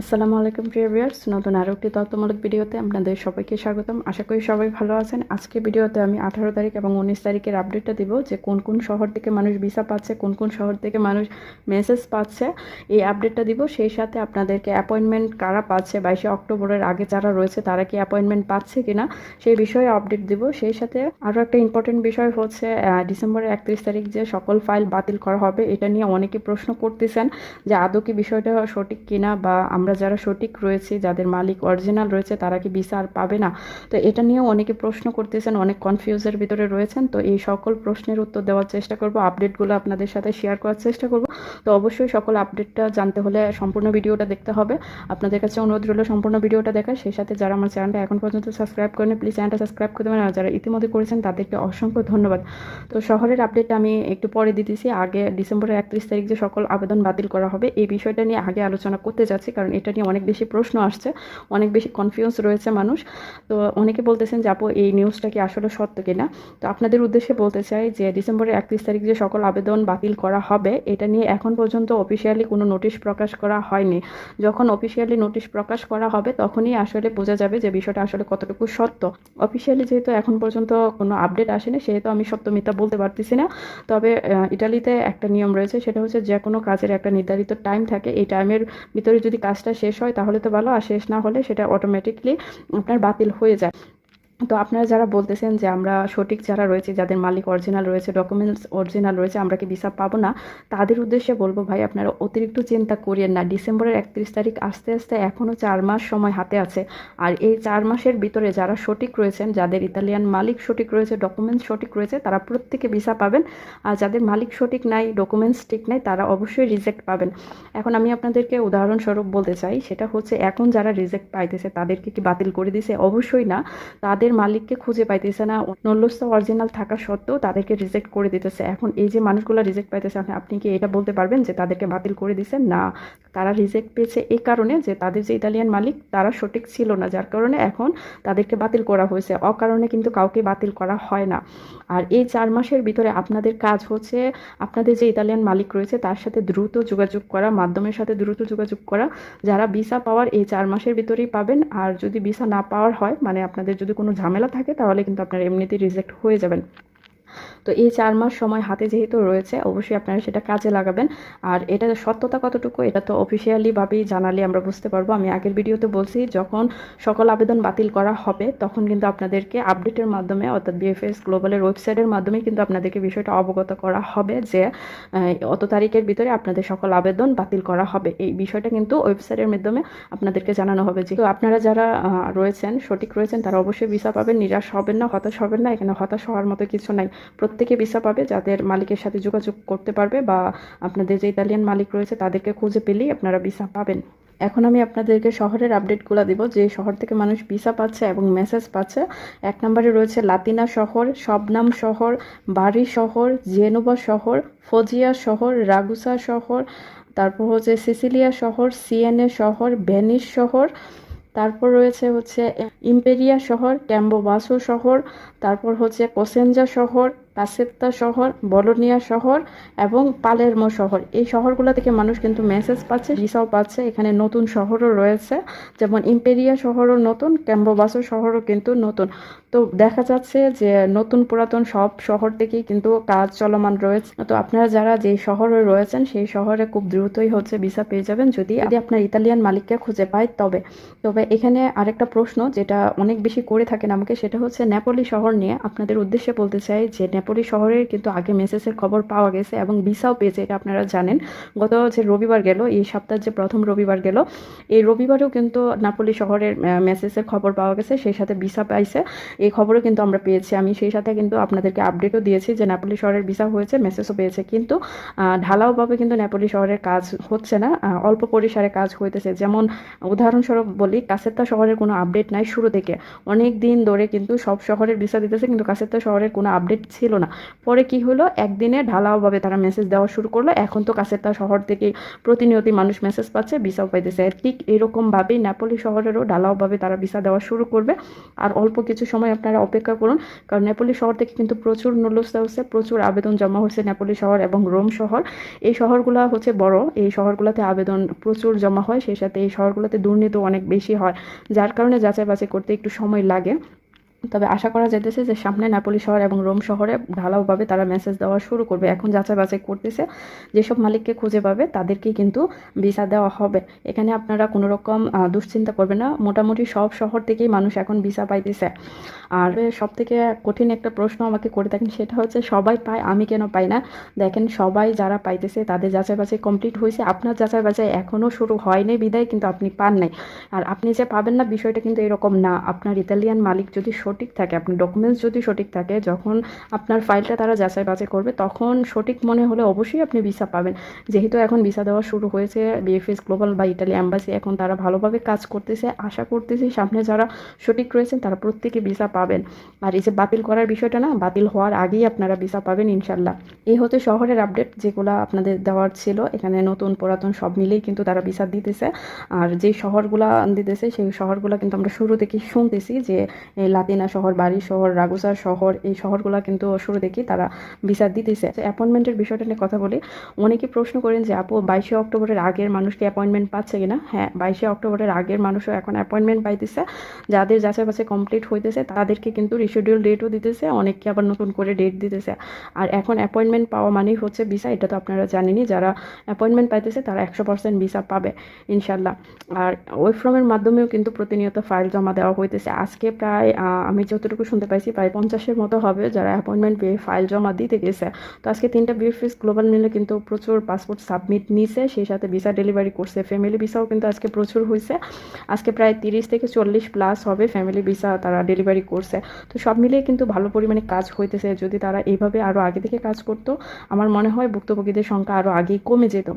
আসসালামু আলাইকুম, প্রিয় ভিউয়ার্স নতুন আরও একটি তথ্যমূলক ভিডিওতে আপনাদের সবাইকে স্বাগতম। আশা করি সবাই ভালো আছেন। আজকে ভিডিওতে আমি আঠারো তারিখ এবং উনিশ তারিখের আপডেটটা দিব যে কোন কোন শহর থেকে মানুষ ভিসা পাচ্ছে, কোন কোন শহর থেকে মানুষ মেসেজ পাচ্ছে। এই আপডেটটা দিব। সেই সাথে আপনাদেরকে অ্যাপয়েন্টমেন্ট কারা পাচ্ছে বাইশে অক্টোবরের আগে যারা রয়েছে, তারা কি অ্যাপয়েন্টমেন্ট পাচ্ছে কিনা সেই বিষয়ে আপডেট দিব। সেই সাথে আরও একটা ইম্পর্টেন্ট বিষয় হচ্ছে ডিসেম্বরের একত্রিশ তারিখ যে সকল ফাইল বাতিল করা হবে, এটা নিয়ে অনেকে প্রশ্ন করতেছেন যে আদৌ কি বিষয়টা সঠিক কিনা বা আমরা যারা সঠিক রয়েছে, যাদের মালিক অরিজিনাল রয়েছে, তারা কি ভিসা আর পাবে না? তো এটা নিয়েও অনেকে প্রশ্ন করতেছেন, অনেক কনফিউজের ভিতরে রয়েছেন। তো এই সকল প্রশ্নের উত্তর দেওয়ার চেষ্টা করব আপডেটগুলো আপনাদের সাথে শেয়ার করার চেষ্টা করব। তো অবশ্যই সকল আপডেটটা জানতে হলে সম্পূর্ণ ভিডিওটা দেখতে হবে। আপনাদের কাছে অনুরোধ রইল সম্পূর্ণ ভিডিওটা দেখার। সেই সাথে যারা আমার চ্যানেলটা এখন পর্যন্ত সাবস্ক্রাইব করেন প্লিজ চ্যানেলটা সাবস্ক্রাইব করে দেবেন। আর যারা ইতিমধ্যে করেছেন, তাদেরকে অসংখ্য ধন্যবাদ। তো শহরের আপডেট আমি একটু পরে দিতেছি। আগে ডিসেম্বরের একত্রিশ তারিখ যে সকল আবেদন বাতিল করা হবে, এই বিষয়টা নিয়ে আগে আলোচনা করতে যাচ্ছি। কারণ এটা নিয়ে অনেক বেশি প্রশ্ন আসছে, অনেক বেশি কনফিউজ রয়েছে মানুষ। তো অনেকে বলতেছেন যে, আপু, এই নিউজটা কি আসলে সত্য কিনা? তো আপনাদের উদ্দেশ্যে বলতে চাই যে, ডিসেম্বরের একত্রিশ তারিখ যে সকল আবেদন বাতিল করা হবে, এটা নিয়ে এখন পর্যন্ত অফিসিয়ালি কোনো নোটিশ প্রকাশ করা হয়নি। যখন অফিসিয়ালি নোটিশ প্রকাশ করা হবে, তখনই আসলে বোঝা যাবে যে বিষয়টা আসলে কতটুকু সত্য। অফিসিয়ালি যেহেতু এখন পর্যন্ত কোনো আপডেট আসেনি, সেহেতু আমি সত্য মিথ্যা বলতে পারতেছি না। তবে ইটালিতে একটা নিয়ম রয়েছে, সেটা হচ্ছে যে কোনো কাজের একটা নির্ধারিত টাইম থাকে। এই টাইমের ভিতরে যদি কাজটা শেষ হয়, তাহলে তো ভালো। আর শেষ না হলে সেটা অটোমেটিকলি আপনার বাতিল হয়ে যায়। তো আপনারা যারা বলতেছেন যে আমরা সঠিক যারা রয়েছে, যাদের মালিক অরিজিনাল রয়েছে ডকুমেন্টস অরিজিনাল রয়েছে, আমরা কি ভিসা পাবো না? তাদের উদ্দেশ্যে বলব ভাই, আপনারা অতিরিক্ত চিন্তা করিয়েন না। ডিসেম্বরের একত্রিশ তারিখ আস্তে আস্তে এখনও চার মাস সময় হাতে আছে। আর এই চার মাসের ভিতরে যারা সঠিক রয়েছেন, যাদের ইতালিয়ান মালিক সঠিক রয়েছে ডকুমেন্টস সঠিক রয়েছে, তারা প্রত্যেকে ভিসা পাবেন। আর যাদের মালিক সঠিক নাই ডকুমেন্টস ঠিক নাই, তারা অবশ্যই রিজেক্ট পাবেন। এখন আমি আপনাদেরকে উদাহরণস্বরূপ বলতে চাই, সেটা হচ্ছে এখন যারা রিজেক্ট পাইতেছে, তাদেরকে কি বাতিল করে দিছে? অবশ্যই না। তাদের মালিককে খুঁজে পাইতেছে না। নল্লস্ত অরিজিনাল থাকা সত্ত্বেও তাদেরকে রিজেক্ট করে দিতেছে। এখন এই যে মানুষগুলো রিজেক্ট পাইতেছে, আপনি- কি এটা বলতে পারবেন যে তাদেরকে বাতিল করে দিছে? না। তারা রিজেক্ট পেয়েছে এই কারণে যে তাদের যে ইতালিয়ান মালিক, তারা সঠিক ছিল না, যার কারণে এখন তাদেরকে বাতিল করা হয়েছে। অকারণে কিন্তু কাউকে বাতিল করা হয় না। আর এই চার মাসের ভিতরে আপনাদের কাজ হচ্ছে, আপনাদের যে ইতালিয়ান মালিক রয়েছে, তার সাথে দ্রুত যোগাযোগ করা, মাধ্যমের সাথে দ্রুত যোগাযোগ করা। যারা ভিসা পাওয়ার এই চার মাসের ভিতরেই পাবেন। আর যদি ভিসা না পাওয়ার হয় মানে আপনাদের যদি কোনো ঝামেলা থাকে তাহলে কিন্তু আপনার এমনিতেই রিজেক্ট হয়ে যাবেন। তো এই চার মাস সময় হাতে যেহেতু রয়েছে, অবশ্যই আপনারা সেটা কাজে লাগাবেন। আর এটা সত্যতা কতটুকু, এটা তো অফিসিয়ালিভাবেই জানালে আমরা বুঝতে পারব। আমি আগের ভিডিওতে বলছি, যখন সকল আবেদন বাতিল করা হবে, তখন কিন্তু আপনাদেরকে আপডেটের মাধ্যমে, অর্থাৎ বিএফএস গ্লোবালের ওয়েবসাইটের মাধ্যমে কিন্তু আপনাদেরকে বিষয়টা অবগত করা হবে যে অত তারিখের ভিতরে আপনাদের সকল আবেদন বাতিল করা হবে। এই বিষয়টা কিন্তু ওয়েবসাইটের মাধ্যমে আপনাদেরকে জানানো হবে। যে আপনারা যারা রয়েছেন, সঠিক রয়েছেন, তারা অবশ্যই ভিসা পাবেন, নিরাশ হবেন না, হতাশ হবেন না। এখানে হতাশ হওয়ার মতো কিছু নাই। প্রত্যেকে ভিসা পাবে, যাদের মালিকের সাথে যোগাযোগ করতে পারবে বা আপনাদের যে ইতালিয়ান মালিক রয়েছে তাদেরকে খুঁজে পেলেই আপনারা ভিসা পাবেন। এখন আমি আপনাদেরকে শহরের আপডেটগুলো দিব, যে শহর থেকে মানুষ ভিসা পাচ্ছে এবং মেসেজ পাচ্ছে। এক নম্বরে রয়েছে লাতিনা শহর, শবনাম শহর বাড়ি শহর জেনোভা শহর, ফজিয়া শহর, রাগুসা শহর, তারপর হচ্ছে সিসিলিয়া শহর, সিএনএ শহর, ভেনিস শহর তারপর রয়েছে হচ্ছে ইম্পেরিয়া শহর ক্যাম্বোবাসো শহর তারপর হচ্ছে কোসেঞ্জা শহর কাসেপ্তা শহর, বলোনিয়া শহর এবং পালেরমো শহর। এই শহরগুলো থেকে মানুষ কিন্তু মেসেজ পাচ্ছে ভিসাও পাচ্ছে। এখানে নতুন শহরও রয়েছে, যেমন ইম্পেরিয়া শহরও নতুন, ক্যাম্বোবাসো শহরও কিন্তু নতুন। তো দেখা যাচ্ছে যে নতুন পুরাতন সব শহর থেকেই কিন্তু কাজ চলমান রয়েছে। তো আপনারা যারা যে শহরে রয়েছেন, সেই শহরে খুব দ্রুতই হচ্ছে ভিসা পেয়ে যাবেন। যদি যদি আপনার ইতালিয়ান মালিককে খুঁজে পায়, তবে। তবে এখানে আরেকটা প্রশ্ন যেটা অনেক বেশি করে থাকেন আমাকে, সেটা হচ্ছে নেপোলি শহর নিয়ে আপনাদের উদ্দেশ্যে বলতে চাই যে নেপোলি শহরের কিন্তু আগে মেসেজের খবর পাওয়া গেছে এবং ভিসাও পেয়েছে, এটা আপনারা জানেন। গত যে রবিবার গেল, এই সপ্তাহের যে প্রথম রবিবার গেল, এই রবিবারেও কিন্তু নাপোলি শহরের মেসেজের খবর পাওয়া গেছে, সেই সাথে ভিসা পাইছে। এই খবরও কিন্তু আমরা পেয়েছি। আমি সেই সাথে কিন্তু আপনাদেরকে আপডেটও দিয়েছি যে নাপোলি শহরের ভিসা হয়েছে, মেসেজও পেয়েছে। কিন্তু ঢালাওভাবে কিন্তু নেপোলি শহরের কাজ হচ্ছে না অল্প পরিসরে কাজ হইতেছে। যেমন উদাহরণস্বরূপ বলি কাসেত্তা শহরের কোনো আপডেট নাই শুরু থেকে। অনেক দিন ধরে কিন্তু সব শহরের ভিসা দিতেছে, কিন্তু কাসেত্তা শহরের কোনো আপডেট ছিল না। পরে কি হলো? একদিনে ঢালাওভাবে তারা মেসেজ দেওয়া শুরু করল। এখন তো কাছের তার শহর থেকে প্রতিনিয়তই মানুষ মেসেজ পাচ্ছে, ভিসাও পাইতেছে। ঠিক এরকমভাবেই নেপোলি শহরেরও ঢালাওভাবে তারা ভিসা দেওয়া শুরু করবে। আর অল্প কিছু সময় আপনারা অপেক্ষা করুন, কারণ নেপোলি শহর থেকে কিন্তু প্রচুর নলস্তা হচ্ছে, প্রচুর আবেদন জমা হচ্ছে নেপোলি শহর এবং রোম শহর। এই শহরগুলো হচ্ছে বড়। এই শহরগুলোতে আবেদন প্রচুর জমা হয়, সেই সাথে এই শহরগুলোতে দুর্নীতি অনেক বেশি হয়। যার কারণে যাচাই বাছাই করতে একটু সময় লাগে। তবে আশা করা যাইতেছে যে সামনে নাপোলি শহর এবং রোম শহরে ঢালাওভাবে তারা মেসেজ দেওয়া শুরু করবে। এখন যাচাই বাছাই করতেছে, যেসব মালিককে খুঁজে পাবে তাদেরকেই কিন্তু ভিসা দেওয়া হবে। এখানে আপনারা কোনো রকম দুশ্চিন্তা করবেন না। মোটামুটি সব শহর থেকেই মানুষ এখন ভিসা পাইতেছে। আর সব থেকে কঠিন একটা প্রশ্ন আমাকে করে থাকেন সেটা হচ্ছে, সবাই পায়, আমি কেন পাই না? দেখেন, সবাই যারা পাইতেছে তাদের যাচাই বাছাই কমপ্লিট হয়েছে। আপনার যাচাই বাছাই এখনও শুরু হয়নি, বিদায় কিন্তু আপনি পান নাই। আর আপনি যে পাবেন না, বিষয়টা কিন্তু এরকম না। আপনার ইতালিয়ান মালিক যদি সঠিক থাকে আপনার ডকুমেন্টস যদি সঠিক থাকে, যখন আপনার ফাইলটা তারা যাচাই বাছাই করবে, তখন সঠিক মনে হলে অবশ্যই আপনি ভিসা পাবেন। যেহেতু এখন ভিসা দেওয়া শুরু হয়েছে বিএফএস গ্লোবাল বা ইটালি অ্যাম্বাসি এখন তারা ভালোভাবে কাজ করতেছে, আশা করতেছি, সামনে যারা সঠিক রয়েছেন, তারা প্রত্যেকে ভিসা পাবেন। আর এই যে বাতিল করার বিষয়টা না, বাতিল হওয়ার আগেই আপনারা ভিসা পাবেন ইনশাল্লাহ এই হচ্ছে শহরের আপডেট যেগুলো আপনাদের দেওয়ার ছিল। এখানে নতুন, পুরাতন সব মিলেই কিন্তু তারা ভিসা দিতেছে। আর যেই শহরগুলা দিতেছে, সেই শহরগুলো কিন্তু আমরা শুরু থেকে শুনতেছি যে এই লাতিনা শহর, বাড়ি শহর রাগুসা শহর, এই শহরগুলো কিন্তু শুরু দেখি তারা ভিসা দিতেছে। অ্যাপয়েন্টমেন্টের বিষয়টা নিয়ে কথা বলি। অনেকে প্রশ্ন করেন যে, আপু, বাইশে অক্টোবরের আগের মানুষ কি অ্যাপয়েন্টমেন্ট পাচ্ছে কিনা? হ্যাঁ বাইশে অক্টোবরের আগের মানুষও এখন অ্যাপয়েন্টমেন্ট পাইতেছে। যাদের যাচাই বাছাই কমপ্লিট হইতেছে, তাদেরকে কিন্তু রিশিডিউল ডেটও দিতেছে, অনেককে আবার নতুন করে ডেট দিতেছে। আর এখন অ্যাপয়েন্টমেন্ট পাওয়া মানেই হচ্ছে ভিসা এটা তো আপনারা জানেনই। যারা অ্যাপয়েন্টমেন্ট পাইতেছে, তারা একশো পার্সেন্ট ভিসা পাবে ইনশাল্লাহ আর ওয়েব ফর্মের মাধ্যমেও কিন্তু প্রতিনিয়ত ফাইল জমা দেওয়া হইতেছে। আজকে প্রায় আমি যতটুকু শুনতে পাইছি, প্রায় পঞ্চাশের মতো হবে যারা অ্যাপয়েন্টমেন্ট পেয়ে ফাইল জমা দিতে গেছে। তো আজকে তিনটা বিএফএস গ্লোবাল মিলে কিন্তু প্রচুর পাসপোর্ট সাবমিট নিছে, সেই সাথে ভিসা ডেলিভারি করছে। ফ্যামিলি ভিসাও কিন্তু আজকে প্রচুর হয়েছে আজকে প্রায় তিরিশ থেকে চল্লিশ প্লাস হবে ফ্যামিলি ভিসা তারা ডেলিভারি করছে। তো সব মিলিয়ে কিন্তু ভালো পরিমাণে কাজ হইতেছে। যদি তারা এইভাবে আরও আগে থেকে কাজ করতো, আমার মনে হয় ভুক্তভোগীদের সংখ্যা আরও আগেই কমে যেত।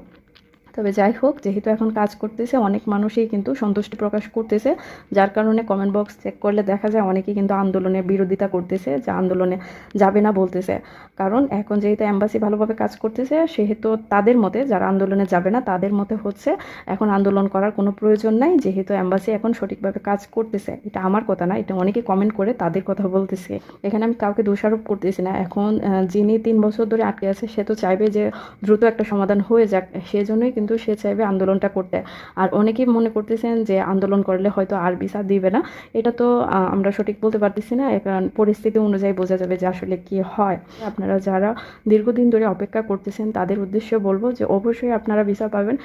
তবে যাই হোক, যেহেতু এখন কাজ করতেছে, অনেক মানুষই কিন্তু সন্তুষ্টি প্রকাশ করতেছে। যার কারণে কমেন্ট বক্স চেক করলে দেখা যায় অনেকেই কিন্তু আন্দোলনে বিরোধিতা করতেছে, যে আন্দোলনে যাবে না বলতেছে। কারণ এখন যেহেতু অ্যাম্বাসি ভালোভাবে কাজ করতেছে, সেহেতু তাদের মতে যারা আন্দোলনে যাবে না, তাদের মতে হচ্ছে এখন আন্দোলন করার কোনো প্রয়োজন নাই, যেহেতু অ্যাম্বাসি এখন সঠিকভাবে কাজ করতেছে। এটা আমার কথা না, এটা অনেকে কমেন্ট করে তাদের কথা বলতেছে। এখানে আমি কাউকে দোষারোপ করতেছি না। এখন যিনি তিন বছর ধরে আটকে আছে, সে তো চাইবে যে দ্রুত একটা সমাধান হয়ে যাক। সেজন্যই কিন্তু সে চাইবে আন্দোলনটা করতে। আর অনেকেই মনে করতেছেন যে আন্দোলন করলে হয়তো আর ভিসা দিবে না। এটা তো আমরা সঠিক বলতে পারতেছি না। কারণ পরিস্থিতি অনুযায়ী বোঝা যাবে যে আসলে কি হয়। আপনারা যারা দীর্ঘদিন ধরে অপেক্ষা করতেছেন, তাদের উদ্দেশ্যে বলব যে অবশ্যই আপনারা ভিসা পাবেন।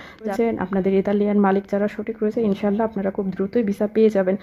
আপনাদের ইতালিয়ান মালিক যারা সঠিক রয়েছে, ইনশাল্লাহ আপনারা খুব দ্রুতই ভিসা পেয়ে যাবেন।